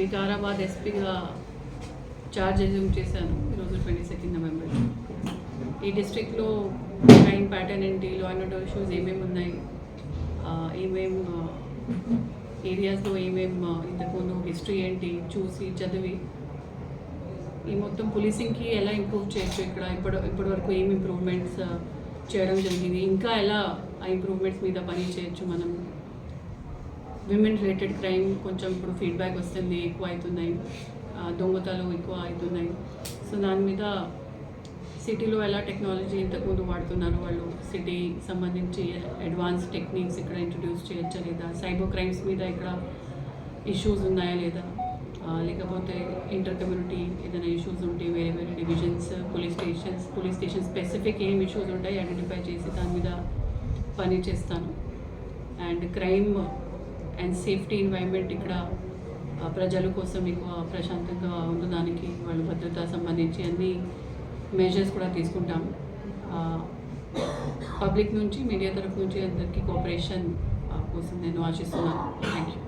వికారాబాద్ ఎస్పీగా charge assume చేశాను. ఈరోజు ట్వంటీ సెకండ్ నవంబర్ ఈ డిస్ట్రిక్ట్లో క్రైమ్ ప్యాటర్న్ ఏంటి? లా అండ్ ఆర్డర్ ఇష్యూస్ ఏమేమి ఉన్నాయి? ఏమేం ఏరియాస్లో ఏమేం ఇంతకుముందు హిస్టరీ ఏంటి? చూసి చదివి ఈ మొత్తం పోలీసింగ్కి ఎలా ఇంప్రూవ్ చేయొచ్చు ఇక్కడ? ఇప్పటి ఇప్పటి వరకు ఏం ఇంప్రూవ్మెంట్స్ చేయడం జరిగింది? ఇంకా ఎలా ఆ ఇంప్రూవ్మెంట్స్ మీద పని చేయొచ్చు మనం? విమెన్ రిలేటెడ్ క్రైమ్ కొంచెం ఇప్పుడు ఫీడ్బ్యాక్ వస్తుంది ఎక్కువ అవుతున్నాయి దొంగతలు ఎక్కువ అవుతున్నాయి సో దాని మీద సిటీలో ఎలా టెక్నాలజీ ఇంతకుముందు వాడుతున్నారు వాళ్ళు? సిటీ సంబంధించి అడ్వాన్స్ టెక్నిక్స్ ఇక్కడ ఇంట్రడ్యూస్ చేయొచ్చా లేదా? సైబర్ క్రైమ్స్ మీద ఇక్కడ ఇష్యూస్ ఉన్నాయా లేదా? లేకపోతే ఇంటర్ కమ్యూనిటీ ఏదైనా ఇష్యూస్ ఉంటే వేరే వేరే divisions police stations police station specific ఏం ఇష్యూస్ ఉంటాయి ఐడెంటిఫై చేసి దాని మీద పని చేస్తాను. And crime and safety environment ఇక్కడ ప్రజల కోసం ఎక్కువ ప్రశాంతంగా ఉండడానికి వాళ్ళ భద్రత సంబంధించి అన్ని మెజర్స్ కూడా తీసుకుంటాం. పబ్లిక్ నుంచి మీడియా తరఫు నుంచి అందరికీ కోఆపరేషన్ కోసం నేను ఆశిస్తున్నాను. Thank you